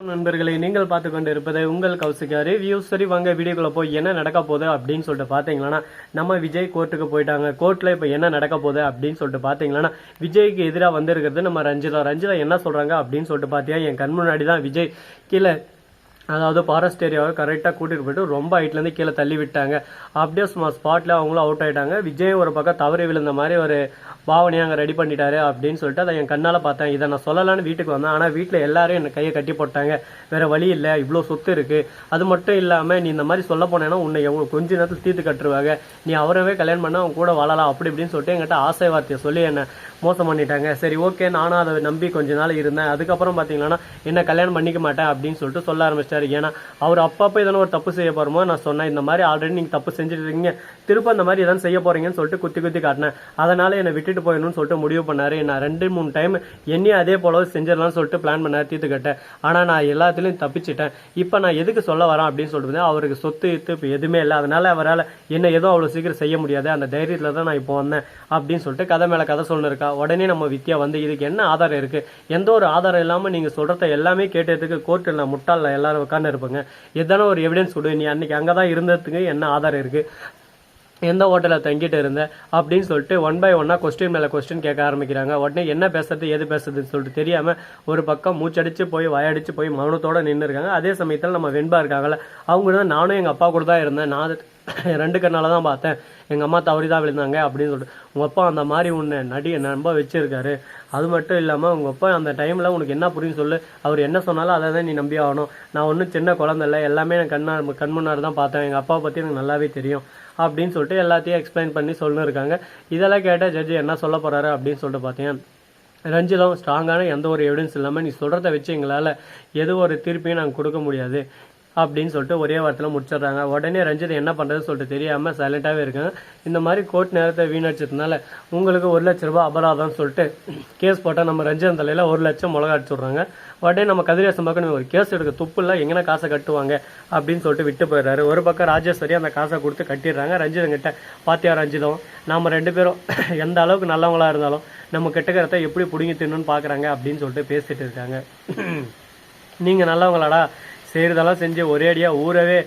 நண்பர்களை நீங்கள் பார்த்து கொண்டு இருப்பது உங்கள் கௌசிகா ரிவ்யூ சரி வாங்க வீடியோக்குள்ள போய் என்ன நடக்க போகுது அப்படின்னு சொல்லிட்டு பார்த்தீங்கன்னா நம்ம விஜய் கோர்ட்டுக்கு போயிட்டாங்க. கோர்ட்ல இப்போ என்ன நடக்க போகுது அப்படின்னு சொல்லிட்டு பார்த்தீங்கன்னா விஜய்க்கு எதிராக வந்திருக்கிறது நம்ம ரஞ்சிதா. ரஞ்சிதா என்ன சொல்றாங்க அப்படின்னு சொல்லிட்டு பார்த்தியா என் கண் முன்னாடி தான் விஜய் கீழே அதாவது ஃபாரஸ்ட் ஏரியாவை கரெக்டாக கூட்டிகிட்டு போயிட்டு ரொம்ப ஹைட்லேருந்து கீழே தள்ளி விட்டாங்க. அப்படியே சும்மா ஸ்பாட்டில் அவங்களும் அவுட் ஆகிட்டாங்க விஜய் ஒரு பக்கம் தவறி விழுந்த மாதிரி ஒரு பாவனையை அங்கே ரெடி பண்ணிட்டாரு அப்படின்னு சொல்லிட்டு அதை என் கண்ணால் பார்த்தேன். இதை நான் சொல்லலான்னு வீட்டுக்கு வந்தேன். ஆனால் வீட்டில் எல்லாரும் என் கையை கட்டி போட்டாங்க. வேறு வழி இல்லை. இவ்வளோ சொத்து இருக்குது அது மட்டும் இல்லாமல் நீ இந்த மாதிரி சொல்ல போனேன்னா உன்னை எவ்வளோ கொஞ்ச நேரத்தில் தீர்த்து கட்டுருவாங்க. நீ அவரவே கல்யாணம் பண்ணால் அவன் கூட வாழலாம். அப்படி இப்படின்னு சொல்லிட்டு என்கிட்ட ஆசை வார்த்தையை சொல்லி என்னை மோசம் பண்ணிட்டாங்க. சரி ஓகே நானும் அதை நம்பி கொஞ்ச நாள் இருந்தேன். அதுக்கப்புறம் பார்த்தீங்கன்னா என்ன கல்யாணம் பண்ணிக்க மாட்டேன் அப்படின்னு சொல்லிட்டு சொல்ல ஆரம்பிச்சிட்டாரு ஏன்னா அவர் அப்பப்போ எதனா ஒரு தப்பு செய்ய போறோமோ நான் சொன்னேன் இந்த மாதிரி ஆல்ரெடி நீங்கள் தப்பு செஞ்சுட்டு இருக்கீங்க திரும்ப இந்த மாதிரி எதாவது செய்ய போறீங்கன்னு சொல்லிட்டு குத்தி குத்தி காட்டினேன். அதனால என்னை விட்டுட்டு போயிடணும்னு சொல்லிட்டு முடிவு பண்ணாரு. நான் ரெண்டு மூணு டைம் என்னையும் அதே போல செஞ்சிடலாம்னு சொல்லிட்டு பிளான் பண்ணாரு தீர்த்து கட்டேன். ஆனால் நான் எல்லாத்துலேயும் தப்பிச்சிட்டேன். இப்போ நான் எதுக்கு சொல்ல வரேன் அப்படின்னு சொல்லிட்டு அவருக்கு சொத்து இத்து இப்போ எதுவுமே இல்லை. அதனால அவரால் என்ன எதுவும் அவ்வளோ சீக்கிரம் செய்ய முடியாது. அந்த தைரியத்தில் தான் நான் இப்போ வந்தேன் அப்படின்னு சொல்லிட்டு கதை மேலே கதை சொல்லிருக்கா உடனே நம்ம வித்யா வந்து இதுக்கு என்ன ஆதாரம் இருக்கு? எந்த ஒரு ஆதாரம் இல்லாமல் நீங்கள் சொல்றத எல்லாமே கேட்டதுக்கு கோர்ட்டில் முட்டாள முட்டாளில் எல்லாரும் உட்காந்து இருப்பாங்க. எதான ஒரு எவிடன்ஸ் கொடு. நீ அன்னைக்கு அங்கே தான் இருந்ததுக்கு என்ன ஆதாரம் இருக்கு? எந்த ஹோட்டலில் தங்கிட்டு இருந்த? அப்படின்னு சொல்லிட்டு ஒன் பை ஒன்னாக கொஸ்டின் மேலே கொஸ்டின் கேட்க ஆரம்பிக்கிறாங்க. உடனே என்ன பேசுறது எது பேசுறதுன்னு சொல்லிட்டு தெரியாமல் ஒரு பக்கம் மூச்சடிச்சு போய் வயடிச்சு போய் மௌனத்தோடு நின்று இருக்காங்க அதே சமயத்தில் நம்ம வெண்பா இருக்காங்கல்ல அவங்க தான் நானும் எங்கள் அப்பா கூட தான் இருந்தேன். நான் ரெண்டு கண்ணால் தான் பார்த்தேன். எங்கள் அம்மா தவறி தான் விழுந்தாங்க அப்படின்னு சொல்லிட்டு. உங்கள் அப்பா அந்த மாதிரி உன்னை நடி நம்ப வச்சிருக்காரு. அது மட்டும் இல்லாமல் உங்கள் அப்பா அந்த டைமில் உனக்கு என்ன புரியும் சொல்லு. அவர் என்ன சொன்னாலும் அதை தான் நீ நம்பி ஆகணும். நான் ஒன்றும் சின்ன குழந்தை இல்லை. எல்லாமே நான் கண்ணா கண் முன்னாடி தான் பார்த்தேன். எங்கள் அப்பாவை பற்றி எனக்கு நல்லாவே தெரியும். அப்படின்னு சொல்லிட்டு எல்லாத்தையும் எக்ஸ்பிளைன் பண்ணி சொல்லணும் இருக்காங்க இதெல்லாம் கேட்டால் ஜட்ஜி என்ன சொல்ல போகிறாரு அப்படின்னு சொல்லிட்டு பார்த்தீங்கன்னா ரஞ்சிதம் ஸ்ட்ராங்கான எந்த ஒரு எவிடன்ஸ் இல்லாமல் நீ சொல்கிறத வச்சு எங்களால் எது ஒரு தீர்ப்பையும் நாங்கள் கொடுக்க முடியாது. அப்படின்னு சொல்லிட்டு ஒரே வாரத்தில் முடிச்சிடுறாங்க. உடனே ரஞ்சித் என்ன பண்ணுறதுன்னு சொல்லிட்டு தெரியாமல் சைலண்ட்டாகவே இருக்காங்க. இந்த மாதிரி கோர்ட் நேரத்தை வீணடிச்சதுனால உங்களுக்கு ஒரு லட்ச ரூபாய் அபராதம்னு சொல்லிட்டு கேஸ் போட்டால் நம்ம ரஞ்சிதன் தலையில் ஒரு லட்சம் மிளகா அடிச்சுடுறாங்க. உடனே நம்ம கதிரேசன் பக்கம் ஒரு கேஸ் எடுக்க துப்புல இல்லை எங்கன்னா காசை கட்டுவாங்க அப்படின்னு சொல்லிட்டு விட்டு போயிடுறாரு. ஒரு பக்கம் ராஜேஸ்வரி அந்த காசை கொடுத்து கட்டிடுறாங்க. ரஞ்சிதன் கிட்ட பாத்தியா ரஞ்சிதம் நாம் ரெண்டு பேரும் எந்த அளவுக்கு நல்லவங்களா இருந்தாலும் நம்ம கெட்டக்கரத்தை எப்படி பிடுங்கி தின்னுன்னு பார்க்குறாங்க அப்படின்னு சொல்லிட்டு பேசிட்டு இருக்காங்க. நீங்கள் நல்லவங்களாடா செய்கிறதெல்லாம் செஞ்சு ஒரே அடியாக ஊரவே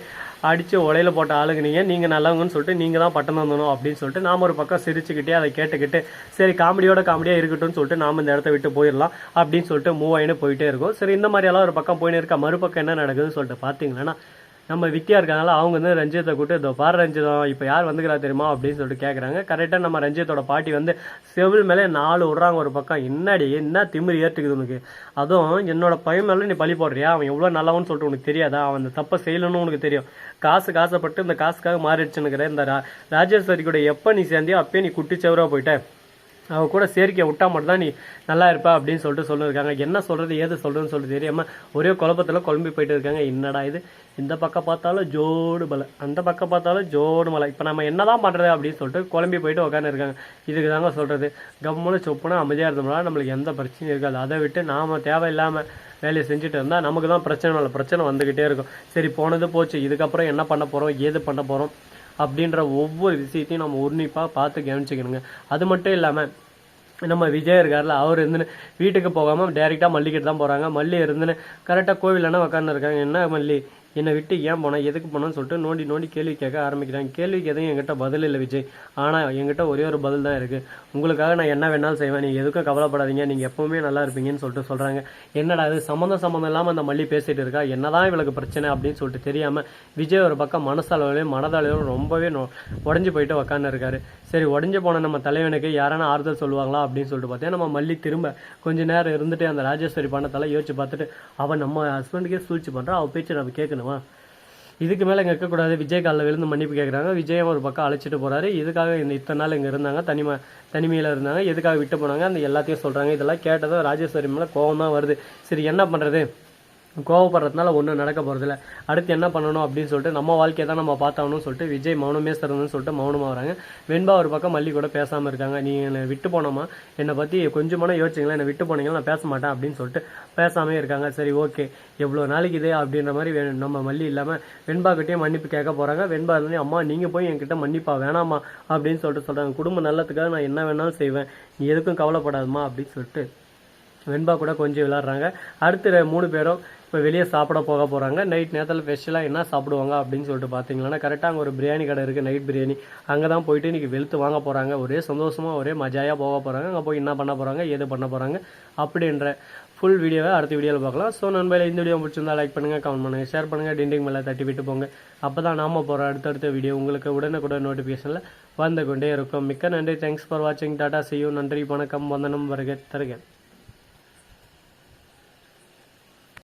அடித்து உலையில் போட்ட ஆளுங்க நீங்கள் நீங்கள் நல்லவங்கன்னு சொல்லிட்டு நீங்கள் தான் பட்டம் தந்தணும் அப்படின்னு சொல்லிட்டு நாம் ஒரு பக்கம் சிரிச்சுக்கிட்டே அதை கேட்டுக்கிட்டு சரி காமெடியோட காமெடியாக இருக்கட்டும்னு சொல்லிட்டு நாம் இந்த இடத்த விட்டு போயிடலாம் அப்படின்னு சொல்லிட்டு மூவ் போயிட்டே இருக்கும். சரி இந்த மாதிரியெல்லாம் ஒரு பக்கம் போயின்னு இருக்கா? மறுபக்கம் என்ன நடக்குதுன்னு சொல்லிட்டு பார்த்தீங்கன்னா நம்ம விக்கியா இருக்கனால அவங்க வந்து ரஞ்சித்தை கூட்டு இதோ பாரு ரஞ்சிதம் இப்போ யார் வந்துக்கிறா தெரியுமா அப்படின்னு சொல்லிட்டு கேட்குறாங்க கரெக்டாக நம்ம ரஞ்சித்தோட பாட்டி வந்து செவில் மேலே நாலு விடுறாங்க ஒரு பக்கம். என்னடி என்ன திமிரு ஏற்றுக்குது உனக்கு? அதுவும் என்னோட பையன் மேலே நீ பழி போடுறியா? அவன் எவ்வளோ நல்லவன்னு சொல்லிட்டு உனக்கு தெரியாதா? அவன் அந்த தப்பை செய்யலன்னு உனக்கு தெரியும். காசு காசைப்பட்டு இந்த காசுக்காக மாறிடுச்சுன்னுக்கிற இந்த ரா ராஜேஸ்வரி கூட எப்போ நீ சேர்ந்தியோ அப்பயே நீ குட்டி செவரா போயிட்ட. அவ கூட சேர்க்கையை விட்டா மட்டும் தான் நீ நல்லா இருப்பா அப்படின்னு சொல்லிட்டு சொல்லியிருக்காங்க என்ன சொல்கிறது ஏது சொல்கிறதுன்னு சொல்லிட்டு தெரியாம ஒரே குழப்பத்தில் குழம்பி போயிட்டு இருக்காங்க. என்னடா இது? இந்த பக்கம் பார்த்தாலும் ஜோடு மலை அந்த பக்கம் பார்த்தாலும் ஜோடு மலை. இப்போ நம்ம என்னதான் பண்ணுறது அப்படின்னு சொல்லிட்டு குழம்பி போயிட்டு உட்காந்துருக்காங்க இதுக்கு தாங்க சொல்கிறது கம்முன்னு சொப்புனா அமைதியாக இருந்தோம்னா நம்மளுக்கு எந்த பிரச்சனையும் இருக்காது. அதை விட்டு நாம் தேவையில்லாமல் வேலையை செஞ்சுட்டு இருந்தால் நமக்கு தான் பிரச்சனை இல்லை பிரச்சனை வந்துக்கிட்டே இருக்கும். சரி போனது போச்சு. இதுக்கப்புறம் என்ன பண்ண போகிறோம் ஏது பண்ண போகிறோம் அப்படின்ற ஒவ்வொரு விஷயத்தையும் நம்ம உன்னிப்பாக பார்த்து கவனிச்சுக்கணுங்க. அது மட்டும் இல்லாமல் நம்ம விஜய் இருக்கார்ல அவர் இருந்துன்னு வீட்டுக்கு போகாமல் டேரெக்டாக மல்லிக்கிட்டு தான் போகிறாங்க மல்லி இருந்துன்னு கரெக்டாக கோவிலன்னா உட்காந்து இருக்காங்க. என்ன மல்லி? என்னை விட்டு ஏன் போனேன் எதுக்கு போனேன்னு சொல்லிட்டு நோண்டி நோண்டி கேள்வி கேட்க ஆரம்பிக்கிறாங்க கேள்விக்கு எதுவும் என்கிட்ட பதில் இல்லை விஜய். ஆனால் என்கிட்ட ஒரே ஒரு பதில் தான் இருக்குது உங்களுக்காக நான் என்ன வேணாலும் செய்வேன். நீங்கள் எதுக்கும் கவலைப்படாதீங்க. நீங்கள் எப்பவுமே நல்லா இருப்பீங்கன்னு சொல்லிட்டு சொல்கிறாங்க என்னடா இது? சம்மந்தம் சம்மந்தம் இல்லாமல் அந்த மல்லி பேசிகிட்டு இருக்கா? என்னதான் இவளுக்கு பிரச்சனை அப்படின்னு சொல்லிட்டு தெரியாமல் விஜய் ஒரு பக்கம் மனசளவிலையும் மனதளவிலும் ரொம்பவே நொ- உடைஞ்சு போயிட்டு உக்காந்து இருக்காரு. சரி உடஞ்சி போன நம்ம தலைவனுக்கு யாரான ஆறுதல் சொல்லுவாங்களா அப்படின்னு சொல்லிட்டு பார்த்தேன் நம்ம மல்லி திரும்ப கொஞ்ச நேரம் இருந்துட்டு அந்த ராஜேஸ்வரி பண்ணத்தால யோசிச்சு பார்த்துட்டு அவன் நம்ம ஹஸ்பண்டுக்கே சூழ்ச்சி பண்ணுறான் அவள் பேச்சு நம்ம கேட்கணும். இதுக்கு மேலே இங்கே இருக்கக்கூடாது. விஜய் காலில் விழுந்து மன்னிப்பு கேட்குறாங்க விஜயம் ஒரு பக்கம் அழைச்சிட்டு போறாரு. இதுக்காக இந்த இத்தனை நாள் இங்கே இருந்தாங்க. தனிமை தனிமையில் இருந்தாங்க. எதுக்காக விட்டு போனாங்க? அந்த எல்லாத்தையும் சொல்கிறாங்க இதெல்லாம் கேட்டதும் ராஜேஸ்வரி மேலே கோபம் தான் வருது. சரி என்ன பண்ணுறது கோவப்படுறதுனால ஒன்றும் நடக்க போகிறதில்ல அடுத்து என்ன பண்ணணும் அப்படின்னு சொல்லிட்டு நம்ம வாழ்க்கையை தான் நம்ம பார்த்தாகணும்னு சொல்லிட்டு விஜய் மௌனமே சிறந்ததுன்னு சொல்லிட்டு மௌனமாக வராங்க. வெண்பா ஒரு பக்கம் மல்லி கூட பேசாமல் இருக்காங்க. நீ என்னை விட்டு போனோமா? என்னை பற்றி கொஞ்சமான யோசிச்சிங்களா? என்னை விட்டு போனீங்களா? நான் பேச மாட்டேன் அப்படின்னு சொல்லிட்டு பேசாமே இருக்காங்க. சரி ஓகே. எவ்வளோ நாளைக்கு இது அப்படின்ற மாதிரி நம்ம மல்லி இல்லாமல் வெண்பா கிட்டே மன்னிப்பு கேட்க போகிறாங்க வெண்பா இருந்து அம்மா நீங்கள் போய் என்கிட்ட மன்னிப்பா வேணாமா அப்படின்னு சொல்லிட்டு சொல்கிறாங்க குடும்ப நல்லத்துக்காக நான் என்ன வேணாலும் செய்வேன். நீ எதுக்கும் கவலைப்படாதம்மா அப்படின்னு சொல்லிட்டு வெண்பா கூட கொஞ்சம் விளாட்றாங்க அடுத்த மூணு பேரும் இப்போ வெளியே சாப்பிட போக போகிறாங்க நைட் நேரத்தில் ஸ்பெஷலாக என்ன சாப்பிடுவாங்க அப்படின்னு சொல்லிட்டு பார்த்தீங்கன்னா கரெக்டாக அங்கே ஒரு பிரியாணி கடை இருக்குது நைட் பிரியாணி. அங்கே தான் போயிட்டு இன்றைக்கி வெளுத்து வாங்க போகிறாங்க ஒரே சந்தோஷமாக ஒரே மஜாயாக போக போகிறாங்க அங்கே போய் என்ன பண்ண போகிறாங்க ஏது பண்ண போகிறாங்க அப்படின்ற ஃபுல் வீடியோவை அடுத்த வீடியோவில் பார்க்கலாம். ஸோ நண்பர்களே இந்த வீடியோ பிடிச்சிருந்தா லைக் பண்ணுங்கள் கமெண்ட் பண்ணுங்கள் ஷேர் பண்ணுங்கள் டிண்டிங் மேலே தட்டி விட்டு போங்க. அப்போ தான் நாம் போகிற அடுத்தடுத்த வீடியோ உங்களுக்கு உடனுக்குடன் நோட்டிஃபிகேஷனில் வந்து கொண்டே இருக்கும். மிக்க நன்றி. தேங்க்ஸ் ஃபார் வாட்சிங் டாடா செய்யும் நன்றி வணக்கம். வந்தனம் வருக தருகிறேன்